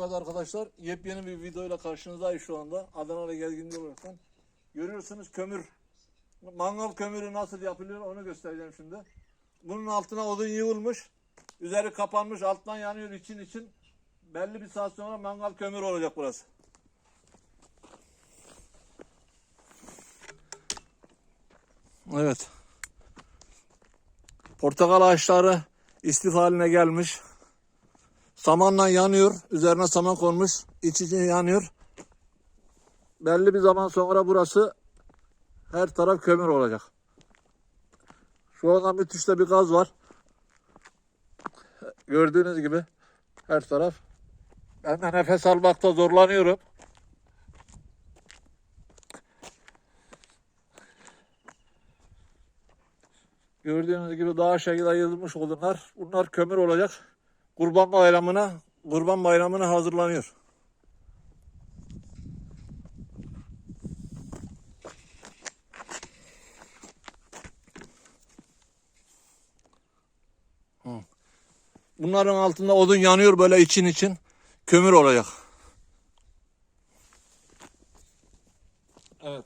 Evet arkadaşlar yepyeni bir videoyla karşınızdayız şu anda. Adana'da gezgin olaraktan. Görüyorsunuz kömür. Mangal kömürü nasıl yapılıyor onu göstereceğim şimdi. Bunun altına odun yığılmış. Üzeri kapanmış alttan yanıyor için için. Belli bir saat sonra mangal kömür olacak burası. Evet. Portakal ağaçları istif haline gelmiş. Samanla yanıyor. Üzerine saman konmuş. İç içe yanıyor. Belli bir zaman sonra burası her taraf kömür olacak. Şu anda müthiş de bir gaz var. Gördüğünüz gibi her taraf. Ben de nefes almakta zorlanıyorum. Gördüğünüz gibi daha şekilde yayılmış odunlar. Bunlar kömür olacak. Kurban bayramına, kurban bayramına hazırlanıyor. Bunların altında odun yanıyor böyle için için. Kömür olacak. Evet.